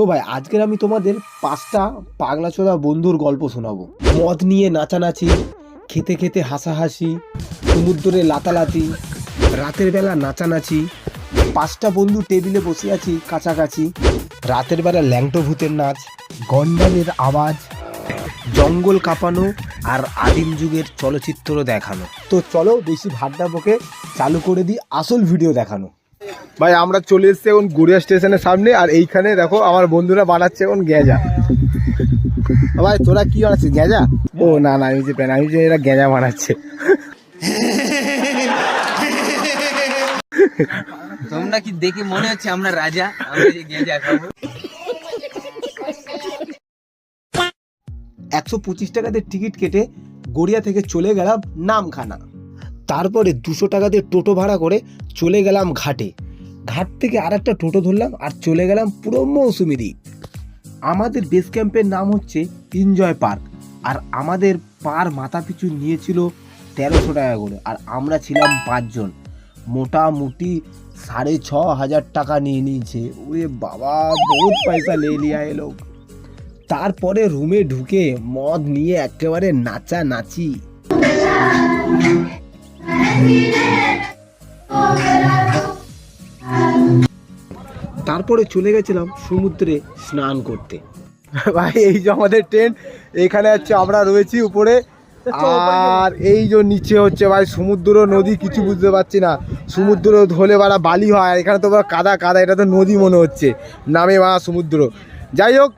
তো ভাই, আজকের আমি তোমাদের পাঁচটা পাগলা চোদা বন্ধুর গল্প শোনাবো। মদ নিয়ে নাচানাচি, খেতে খেতে হাসাহাসি, সমুদ্রে লাতালাতি, রাতের বেলা নাচানাচি, পাঁচটা বন্ধু টেবিলে বসে আছি কাছাকাছি, রাতের বেলা ল্যাংটো ভূতের নাচ, গন্ডারের আওয়াজ, জঙ্গল কাঁপানো আর আদিম যুগের চলচ্চিত্র দেখানো। তো চলো বেশি ভাড্ডা বকে চালু করে দিই আসল ভিডিও দেখানো। ভাই আমরা চলে এসেছি এখন গড়িয়া স্টেশনের সামনে আর এইখানে দেখো আমার বন্ধুরা বানাচ্ছে এখন গেঁজা ভাই তোরা কি বানাচ্ছিস গেঁজা ও না না আমি যে প্যান আমি যে এরা গেঁজা বানাচ্ছে। তোমরা কি দেখে মনে হচ্ছে আমরা রাজা? আমরা যে গেঁজা খাব। একশো পঁচিশ টাকাতে টিকিট কেটে গড়িয়া থেকে চলে গেলাম নামখানা। তারপরে দুশো টাকা দিয়ে টোটো ভাড়া করে চলে গেলাম ঘাটে। ঘাট থেকে আর একটা টোটো ধরলাম আর চলে গেলাম পুরো মৌসুমি দ্বীপ আমাদের বেস ক্যাম্পের নাম হচ্ছে এনজয় পার্ক আর আমাদের পার মাথা পিছু নিয়েছিল তেরোশো টাকা করে আর আমরা ছিলাম পাঁচজন। মোটামুটি সাড়ে ছ হাজার টাকা নিয়ে নিয়েছে। ওরে বাবা, বহুত পয়সা লে লিয়া এলো তারপরে রুমে ঢুকে মদ নিয়ে একেবারে নাচা নাচি তারপরে চলে গেছিলাম সমুদ্রে স্নান করতে। ভাই, এই যে আমাদের ট্রেন, এখানে হচ্ছে আমরা রয়েছি উপরে। আর এই যে নিচে হচ্ছে ভাই, সমুদ্র, নদী, কিছু বুঝতে পারছি না। সমুদ্র হলে বাড়া বালি হয় এখানে তো কাদা কাদা, এটা তো নদী মনে হচ্ছে। নামে মা সমুদ্র। যাই হোক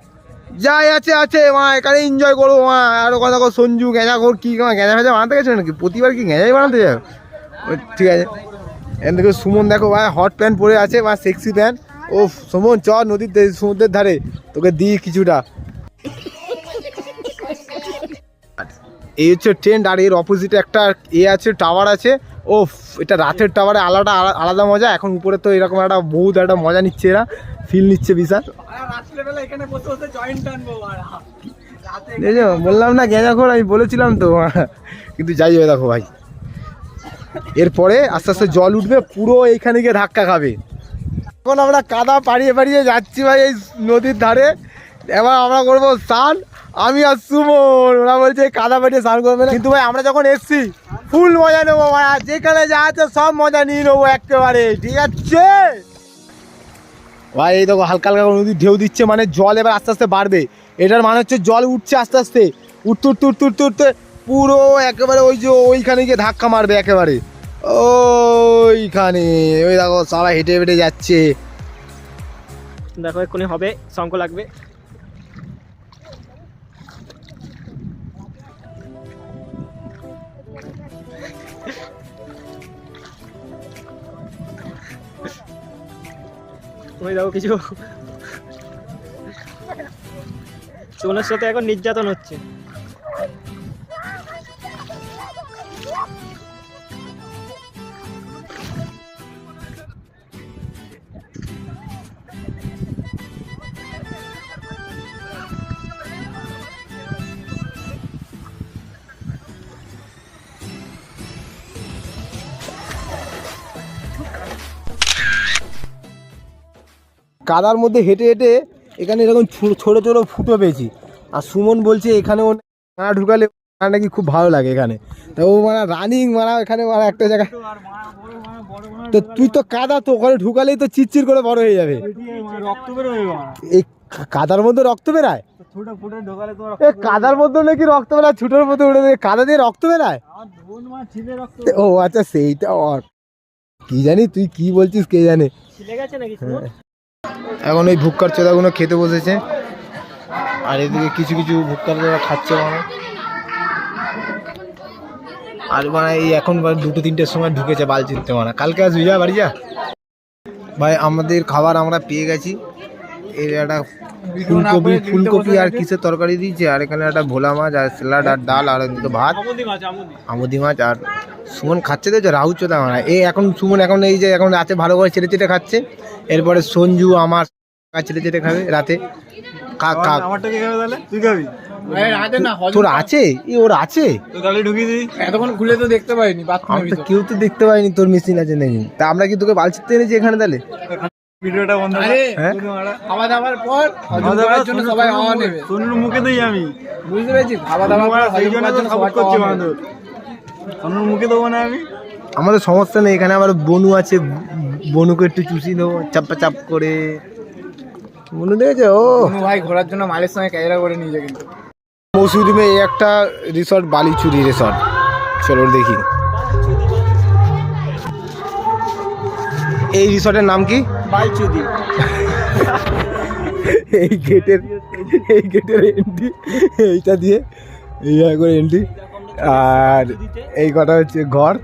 যাই আছে আছে মা এখানে এনজয় করব মা। আর কথা কো সঞ্জু গেঁজা কর কি গেঁজা ফেঁজা বানাতে গেছো নাকি? প্রতিবার কি গেঁজাই বানাতে ও, ঠিক আছে। এখান থেকে সুমন দেখো ভাই হট প্যান্ট পরে আছে বা সেক্সি প্যান্ট ও সুমন চ নদীর সমুদ্রের ধারে। তোকে দিই কিছুটা। এই হচ্ছে ট্রেন্ড আর এর অপোজিটে একটা এ আছে টাওয়ার আছে। ও এটা রাতের টাওয়ারে আলাদা আলা- আলাদা মজা। এখন উপরে তো এরকম একটা বহুত একটা মজা নিচ্ছে এরা। ফিল নিচ্ছে বিশাল। বললাম না গেঁজা খোর আমি বলেছিলাম তো। কিন্তু যাই হোক দেখো ভাই। এরপরে আস্তে আস্তে জল উঠবে পুরো এইখানে গিয়ে ধাক্কা খাবে। এখন আমরা কাদা পাড়িয়ে পাড়িয়ে যাচ্ছি ভাই এই নদীর ধারে। এবার আমরা করব স্নান। আমি আর সুমন ওরা বলছে কাদা পাড়িয়ে স্নান করবে না। কিন্তু ভাই আমরা যখন এসছি ফুল মজা নেব ভাই। যেখানে যা আছে সব মজা নিয়ে নেব একেবারে। ঠিক আছে? ভাই, এই দেখো হালকা হালকা নদীর ঢেউ দিচ্ছে মানে জল এবার আস্তে আস্তে বাড়বে। এটার মানে হচ্ছে জল উঠছে আস্তে আস্তে। উঠতে উঠতে উঠতে উঠতে উঠতে পুরো একেবারে ওই যে ওইখানে গিয়ে ধাক্কা মারবে একেবারে। ওইখানে, ওই দেখো সবাই হেঁটে হেঁটে যাচ্ছে। দেখো এক্ষুনি হবে, শঙ্খ লাগবে। ওই দেখো কিছু। সুমনের সাথে এখন নির্যাতন হচ্ছে। কাদার মধ্যে হেঁটে হেঁটে এখানে এরকম ছোট ছোট ফুটো পেয়েছি। আর সুমন বলছে এখানে ও না ঢুকালে নাকি খুব ভালো লাগে এখানে। তা ও মানে রানিং মারা এখানে মারা একটা জায়গায়। তো তুই তো কাদা তো ওখানে ঢুকালেই তো চিরচির করে বড় হয়ে যাবে। এই কাদার মধ্যে রক্ত বেরায়? এ কাদার মধ্যে নাকি রক্ত বেরায়? ছুটোর মধ্যে উঠে। কাদা দিয়ে রক্ত বেরায়? ও আচ্ছা সেইটা কি জানি তুই কি বলছিস কে জানে? গেছে নাকি? এখন ওই ভুক্কার চোদাগুলো খেতে বসেছে। আর এদিকে কিছু কিছু ভুক্কার চোদা খাচ্ছে মানে আর মানে এই এখন মানে দুটো তিনটের সময় ঢুকেছে বালচিতে মানে। কালকে আসবি যা বাড়ি যা। ভাই, আমাদের খাবার আমরা পেয়ে গেছি। এই একটা ফুলকপি ফুলকপি আর কিসের তরকারি দিয়েছে? আর এখানে একটা ভোলা মাছ আর স্যালাড আর ডাল আর দুটো ভাত। আমুদি মাছ আর সুমন খাচ্ছে তো যে রাহু চোদা মানে এই এখন সুমন এখন এই যে এখন আছে ভালো করে চেটে চেটে খাচ্ছে। এরপরে সঞ্জু আমার চেটে চেটে খাবে রাতে। কাক কাক তোর আছে? ই ওর আছে? এতক্ষণ খুলে তো দেখতে পাইনি আমরা কেউ তো দেখতে পাইনি তোর মেশিন আছে নাকি। তা আমরা কি তোকে বালছিতে এনেছি এখানে তাহলে? ভিডিওটা বন্ধ কর। হ্যাঁ? খাওয়া দাওয়ার পর হজম খাওয়া করার জন্য সবাই হাওয়া মুখে- নেবে সোনুর মুখে দেই আমি। বুঝতে পেরেছিস খাওয়া দাওয়ার পর সেই হজম জন্য করার জন্য সাপোর্ট সবাই করছে হাওয়া সোনুর মুখে দেবো না আমি? আমাদের সমস্যা নেই এখানে আমার বনু আছে বনুকে একটু চুষি দেবো চাপা চাপ করে। বনু দেখেছে? ও। ভাই ঘোরার জন্য মালের সঙ্গে ক্যামেরা করে নিয়ে যায় কিন্তু। মৌসুমে এই একটা রিসর্ট বালিচুরি রিসর্ট চলো দেখি। এই রিসর্টের নাম কি? বালচুদি। এই গেটের এই গেটের এন্ট্রি এইটা দিয়ে এই করে এন্ট্রি আর এই কটা হচ্ছে ঘর।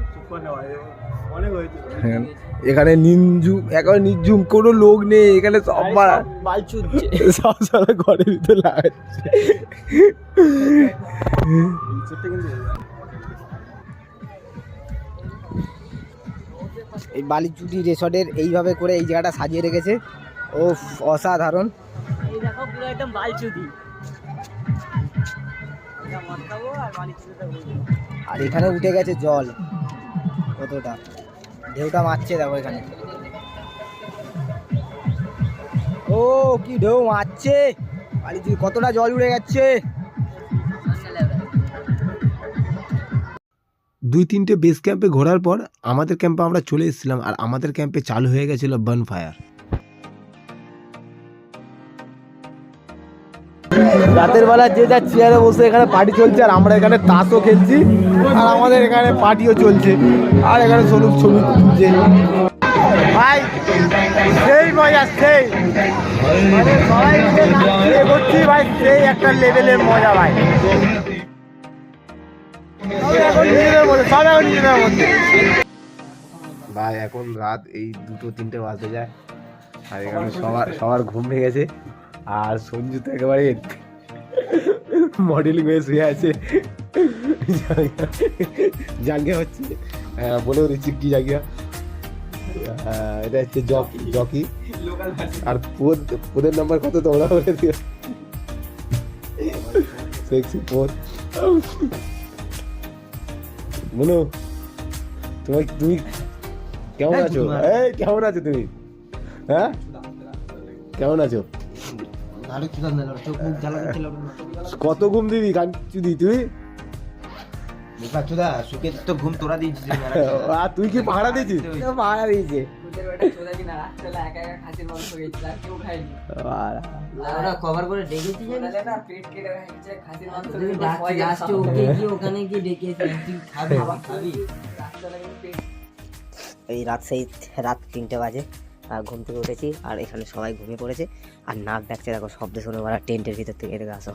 হ্যাঁ, এখানে নিঞ্জুম একেবারে নির্জুম কোনো লোক নেই এখানে সব সব সারা ঘরের ভিতরে লাগাচ্ছে এই বালিচুটি রিসর্টের এইভাবে করে এই জায়গাটা সাজিয়ে রেখেছে। ও অসাধারণ। আর আর এখানে উঠে গেছে জল কতটা। ঢেউটা মারছে দেখো এখানে। ও কি ঢেউ মারছে। বালিচুরি কতটা জল উড়ে যাচ্ছে। দুই তিনটে বেস ক্যাম্পে ঘোরার পর আমাদের ক্যাম্পে আমরা চলে এসেছিলাম আর আমাদের ক্যাম্পে চালু হয়ে গেছিল বার্ন ফায়ার রাতের বেলা যে যা চেয়ারে বসে এখানে পার্টি চলছে আর আমরা এখানে তাসও খেলছি আর আমাদের এখানে পার্টিও চলছে। আর এখানে সরুপ ছবি তুলছে। ভাই, সেই মজা, সেই। সবাই এগোচ্ছি, ভাই, সেই একটা লেভেলের মজা, ভাই। ভাই এখন রাত এই দুটো তিনটে বাজতে যায়। আর এখানে সবার সবার ঘুম ভেঙে গেছে। আর সঞ্জু তো একেবারে মডেলিং হয়ে শুয়ে আছে। জাঙ্গিয়া হচ্ছে। হ্যাঁ, বলেও দিচ্ছি কি জাঙ্গিয়া আহ, এটা হচ্ছে জকি জকি আর পোদ পোদের নাম্বার কত তোমরা বলে দিও? সেক্সি পোদ মনু তোমার তুমি কেমন আছো? এই কেমন আছো তুমি? হ্যাঁ? কেমন আছো? কত ঘুম দিবি? কাঞ্চুদি তুই? সুখে তো ঘুম তোরা দিয়েছিস আর তুই কি পাহারা দিয়েছিস? পাহারা দিয়েছে। কভার করে ডেকেছি ওকে কি ওখানে কি ডেকেছি। খাবি খাবি। এই রাত সেই রাত তিনটে বাজে আর ঘুম থেকে উঠেছি আর এখানে সবাই ঘুমিয়ে পড়েছে। আর নাক ডাকছে দেখো শব্দ শুনে ওরা টেন্টের ভিতর থেকে এদিকে আসো।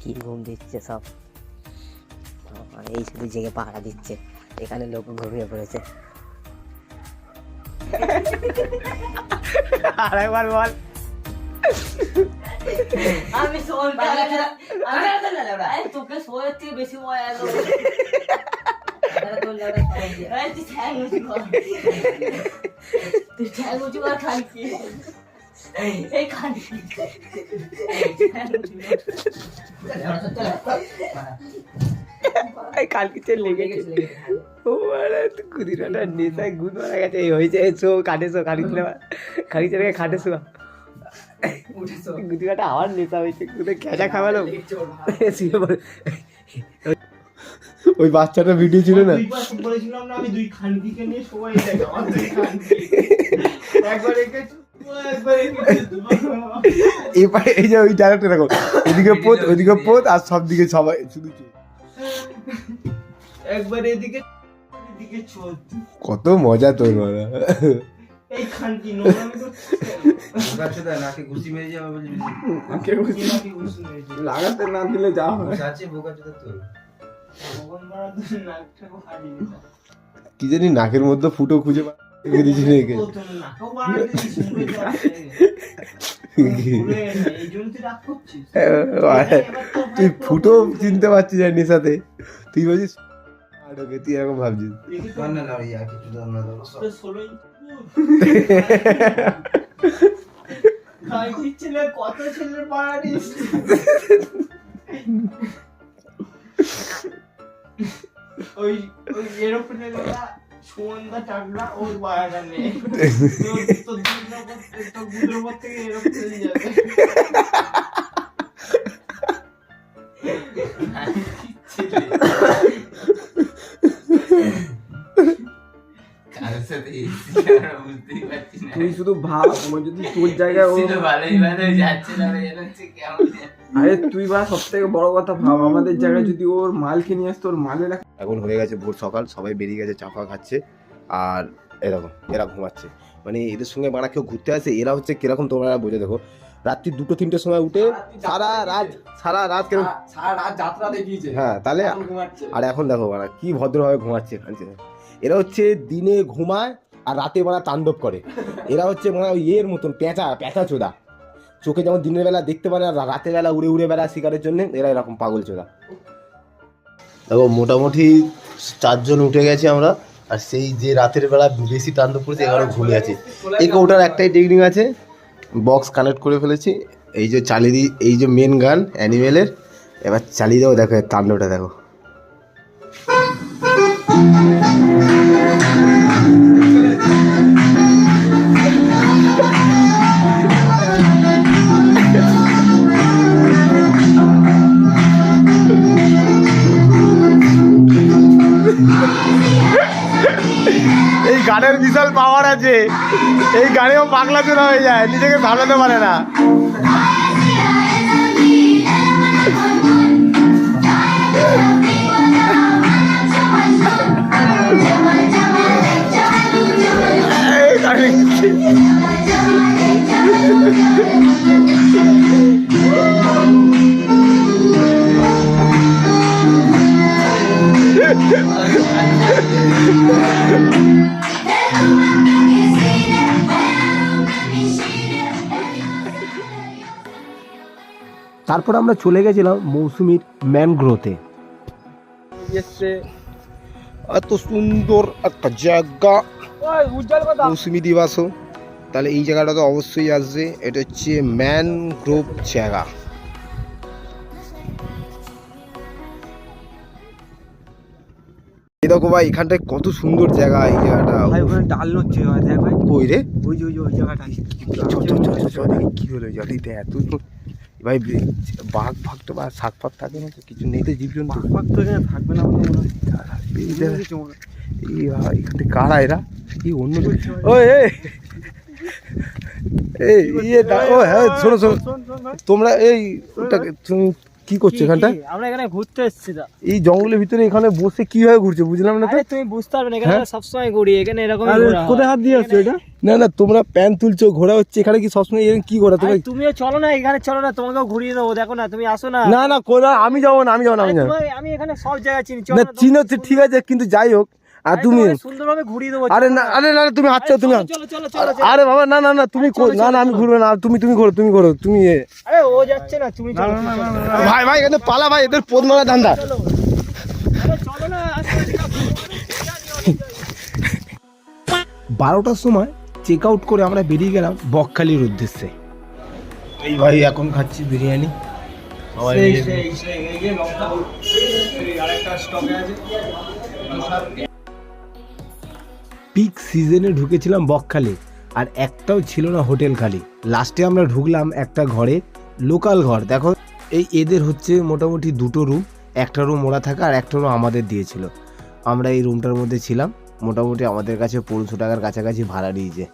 কি ঘুম দিচ্ছে সব। আর এই শুধু জেগে পাহারা দিচ্ছে। এখানে লোক ঘুমিয়ে পড়েছে। আরেকবার বল। আমি আমি তোকে শোয়ের থেকে বেশি মজা এলো। তুই উঁচু কর। খান কি? এই কালকে ও আরে কুদিরাটা নেশায় গুদ মারা গেছে। এই হয়েছে এই শো কাটে শো খালি খালি খাটে গুদিরাটা আবার নেশা হয়েছে গুদে খেজা খাওয়ালো? শুয়ে পড়ে। ওই বাচ্চাটা ভিডিও ছিল না? বলেছিলাম না আমি দুই খানকিকে নিয়ে সবাই একবার এঁকেছি এই যে ওই ডাইরেক্টর দেখো এদিকে পোত ওইদিকে পোত আর সব দিকে সবাই শুধু একবার এদিকে এদিকে কত মজা তোর লাগাতে না দিলে যা কি জানি নাকের মধ্যে ফুটো খুঁজে পা- তুই ফুটো চিনতে পারছিস না নিশাতে তুই বলছিস আর তুই এরকম ভাবছিস কত ছেলের পাড়াটিস? ওই ওই এরোপ্লেন তুই শুধু ভাব যদি তোর জায়গায় ও ভালোই ভালোই যাচ্ছে না কেমন আরে তুই বা সব থেকে বড় কথা ভাব আমাদের জায়গায় যদি ওর মালকে নিয়ে আসতো ওর মালের এখন হয়ে গেছে ভোর সকাল সবাই বেরিয়ে গেছে চাপা খাচ্ছে আর এরকম এরা ঘুমাচ্ছে। মানে এদের সঙ্গে বানা কেউ ঘুরতে আসে এরা হচ্ছে কীরকম তোমরা বুঝে দেখো। রাত্রি দুটো তিনটের সময় উঠে সারা রাত সারা রাত কেন সারা রাত যাত্রা দেখিয়েছে। হ্যাঁ তাহলে আর এখন দেখো বানা কি ভদ্রভাবে ঘুমাচ্ছে এখানে এরা হচ্ছে দিনে ঘুমায় আর রাতে বানা তাণ্ডব করে। এরা হচ্ছে মানে ওই ইয়ের মতন পেঁচা পেঁচা চোদা। চোখে যেমন দিনের বেলা দেখতে পারে আর রাতের বেলা উড়ে উড়ে বেড়া শিকারের জন্য, এরা এরকম পাগল চোদা দেখো, মোটামুটি চারজন উঠে গেছি আমরা, আর সেই যে রাতের বেলা বেশি তাণ্ডব করেছে এখানে ঘুমিয়ে আছে। এই ওটার একটাই টেকনিক আছে বক্স কানেক্ট করে ফেলেছি। এই যে চালিয়ে দিই, এই যে মেন গান অ্যানিমেলের এবার চালিয়ে দাও দেখো এর তাণ্ডবটা, দেখো। এই গানের বিশাল পাওয়ার আছে। এই গানেও পাগলা চোরা হয়ে যায়, নিজেকে সামলাতে পারে না। তারপর আমরা চলে গেছিলাম মৌসুমির ম্যানগ্রোতে। এসছে এত সুন্দর একটা জায়গা। ওই মৌসুমি দিবাসও তাহলে এই জায়গাটা তো অবশ্যই আসবে। এটা হচ্ছে ম্যানগ্রোভ জায়গা। দেখো ভাই এখানটায় কত সুন্দর জায়গা এই জায়গাটা। ভাই ওখানে ডাল নচ্ছে ভাই দেখ ভাই। কই রে? ওই যে ওই যে ওই জায়গাটা দেখি কি হলো জালিতে এত তো- ভাই বাঘ তো বা শাক ফাঁক থাকে না তো কিছু নেই তো জীবজন্তু। ফাঁক তো এখানে থাকবে না মনে হয়। এখান থেকে কারা এরা? এই অন্য ও এই। এই ইয়ে ও হ্যাঁ শোনো শোনো। তোমরা এই ওটাকে তুমি কি করছ এখানটা আমরা এখানে ঘুরতে এসেছি এই জঙ্গলের ভিতরে এখানে বসে কীভাবে ঘুরছো বুঝলাম না তো? তুমি বুঝতে পারবে না এখানে হ্যাঁ? সবসময় ঘুরি এখানে এরকম কোথায় হাত দিয়ে আসছো এটা? না না তোমরা প্যান তুলছো ঘোরা হচ্ছে এখানে কি সবসময় এখানে কি ঘোরা? তুমি তুমিও চলো না এখানে চলো না তোমাকেও ঘুরিয়ে দেবো দেখো না তুমি আসো না। না না কোথাও আমি যাব না আমি যাব না আমি যাব আমি এখানে সব জায়গায় চিনি না না, চিনো ঠিক আছে কিন্তু যাই হোক আর তুমি সুন্দরভাবে ঘুরিয়ে দেবো আরে না আরে না তুমি হাঁটছো তুমি। আরে বাবা না না না তুমি না না আমি ঘুরবো না তুমি তুমি ঘোরো তুমি ঘোরো তুমি এ। আরে ও যাচ্ছে না তুমি। ভাই ভাই এখানে পালা ভাই এদের পোদ মারা ধান্দা। চলো। আরে চলো না আস্তে আস্তে। বারোটার সময় চেক আউট করে আমরা বেরিয়ে গেলাম বকখালির উদ্দেশ্যে। এই ভাই এখন খাচ্ছি বিরিয়ানি। সবাই পিক সিজনে ঢুকেছিলাম বকখালি, আর একটাও ছিল না হোটেল খালি। লাস্টে আমরা ঢুকলাম একটা ঘরে লোকাল ঘর। দেখো, এই এদের হচ্ছে মোটামুটি দুটো রুম একটা রুম ওরা থাকা আর একটা রুম আমাদের দিয়েছিল। আমরা এই রুমটার মধ্যে ছিলাম, মোটামুটি আমাদের কাছে পনেরোশো টাকার কাছাকাছি ভাড়া নিয়েছে।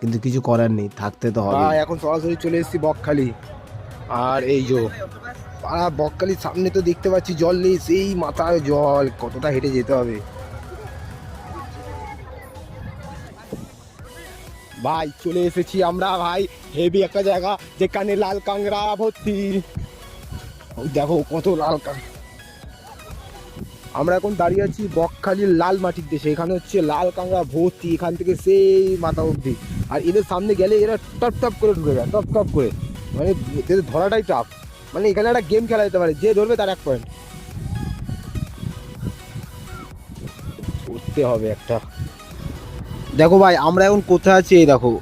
কিন্তু কিছু করার নেই, থাকতে তো হবে। এখন সরাসরি চলে এসেছি বকখালি। আর এই যে, পাড়া বকখালির সামনে তো দেখতে পাচ্ছি জল নেই, সেই মাথায় জল, কতটা হেঁটে যেতে হবে। ভাই, চলে এসেছি আমরা, ভাই। হেভি একটা জায়গা, যেখানে লাল কাংড়া ভর্তি। দেখো, কত লাল কাং আমরা এখন দাঁড়িয়ে আছি বকখালির লাল মাটির দেশে। এখানে হচ্ছে লাল কাঁকড়া ভর্তি, এখান থেকে সেই মাথা অবধি। আর এদের সামনে গেলে এরা টপ টপ করে ঢুকে যায়, টপ টপ করে। মানে এদের ধরাটাই টাফ মানে এখানে একটা গেম খেলা যেতে পারে, যে ধরবে তার এক পয়েন্ট করতে হবে একটা। দেখো ভাই আমরা এখন কোথায় আছি? এই দেখো।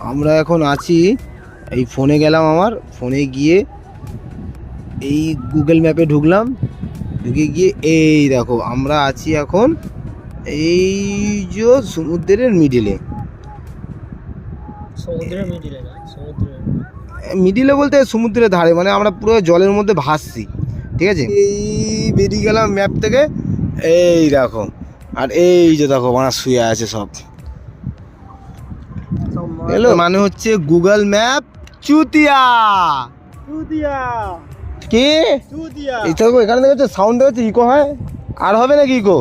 আমরা এখন আছি এই ফোনে গেলাম আমার ফোনে গিয়ে এই গুগল ম্যাপে ঢুকলাম ঢুকে গিয়ে এই দেখো আমরা আছি এখন এই যে সমুদ্রের মিডিলে মিডিলে বলতে সমুদ্রের ধারে মানে আমরা পুরো জলের মধ্যে ভাসছি ঠিক আছে? এই বেরিয়ে গেলাম ম্যাপ থেকে এই দেখো। আর এই যে দেখো মানে শুয়ে আছে সব। এলো? মানে হচ্ছে গুগল ম্যাপ চুতিয়া। চুতিয়া। কি? চুতিয়া। এই তো এখানে দেখো সাউন্ড হচ্ছে ইকো হয়? আর হবে নাকি ইকো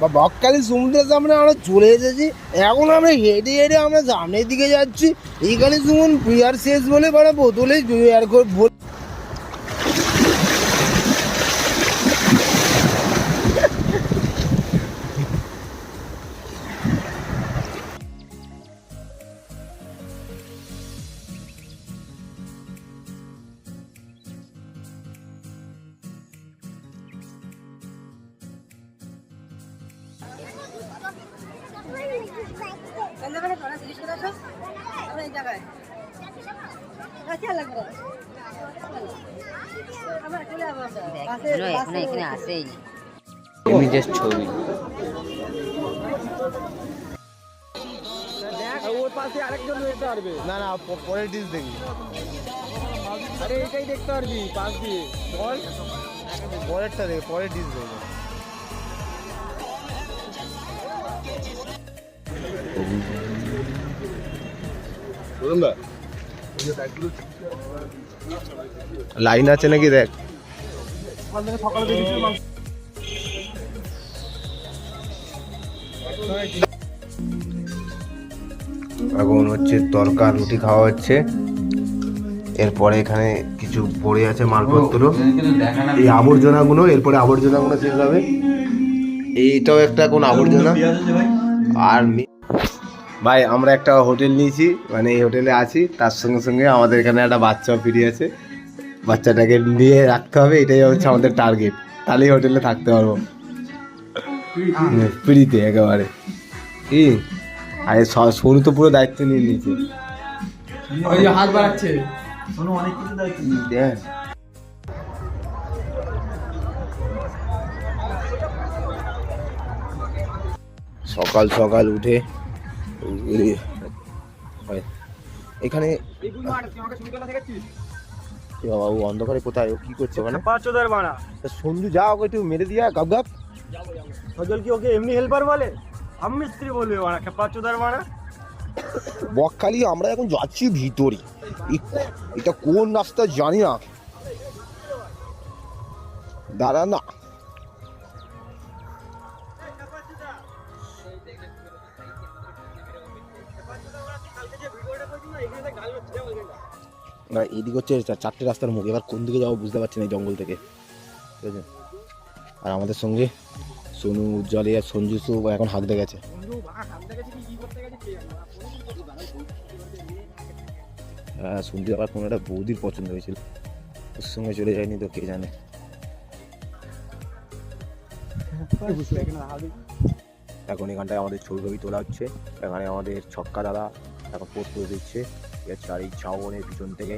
বা বকখালি সমুদ্রের সামনে আমরা চলে এসেছি। এখন আমরা হেঁটে হেঁটে আমরা সামনের দিকে যাচ্ছি। এইখানে যেমন বিয়ার শেষ বলে মানে বোতলে করে ভর- এখনও এখনও আসেই ছবি। ওর পাশে আরেকজন যেতে পারবে না না পরের ডিশ দেখি। আরে এটাই দেখতে পারবি পাশ দিয়ে। বল। পরেরটা দেখে পরের ডিশ দেখি। লাইন আছে নাকি দেখ। এখন হচ্ছে তরকা, রুটি খাওয়া হচ্ছে। এরপরে এখানে কিছু পড়ে আছে মালপত্র। এই আবর্জনাগুলো, এরপরে আবর্জনাগুলো শেষ হবে এইটাও একটা কোন আবর্জনা? আর ভাই আমরা একটা হোটেল নিয়েছি মানে এই হোটেলে আছি তার সঙ্গে সঙ্গে আমাদের এখানে একটা বাচ্চাও ফিরে আছে। বাচ্চাটাকে নিয়ে রাখতে হবে এটাই হচ্ছে আমাদের টার্গেট তাহলেই হোটেলে থাকতে পারব। ফ্রিতে একেবারে। কি? আরে স- সরু তো পুরো দায়িত্ব নিয়ে নিয়েছে। হাত বাড়াচ্ছে। দেখ সকাল সকাল উঠে হয়। এখানে বাবা ও অন্ধকারে কোথায়? ও কি করছে পাঁচশোদের ভাড়া তা সন্ধু যা ওকে একটু মেরে দিয়া গাপ গাপ সজল কি ওকে এমনি হেল্পার বলে? আমি মিস্ত্রি বলবে ভাড়া পাঁচশোদের ভাড়া বকখালি আমরা এখন যাচ্ছি ভিতরে। এটা কোন রাস্তা জানি না। দাঁড়া না। না, এদিক হচ্ছে চারটে রাস্তার মুখ। এবার কোন দিকে যাব বুঝতে পারছি না জঙ্গল থেকে। ঠিক আছে? আর আমাদের সঙ্গে সোনু, উজ্জ্বলে আর সঞ্জু সু এখন হাঁকতে গেছে। হ্যাঁ শুনতে আবার কোনো একটা বৌদির পছন্দ হয়েছিল। ওর সঙ্গে চলে যায়নি তো, কে জানে? এখন এখানটায় আমাদের ছবি ছবি তোলা হচ্ছে। এখানে আমাদের ছক্কা দাদা এখন পোস্ট করে দিচ্ছে। চারি চাওনের পিছন থেকে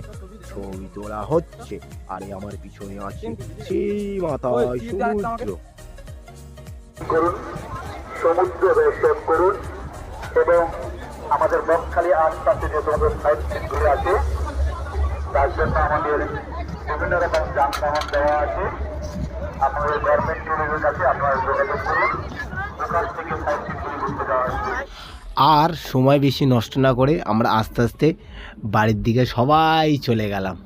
ছবি তোলা হচ্ছে। আর আমার পিছনে আছে সেই মাথায় সমুদ্র করুন সমুদ্র দর্শন করুন এবং আমাদের বকখালি আশপাশে যে সমস্ত সাইড সিনগুলি আছে তার জন্য আমাদের বিভিন্ন রকম যানবাহন দেওয়া আছে। আপনাদের গভর্নমেন্ট ট্যুরিজের কাছে আপনারা যোগাযোগ করুন। ওখান থেকে সিনগুলি ঘুরতে যাওয়া আছে আর সময় বেশি নষ্ট না করে আমরা আস্তে আস্তে বাড়ির দিকে সবাই চলে গেলাম।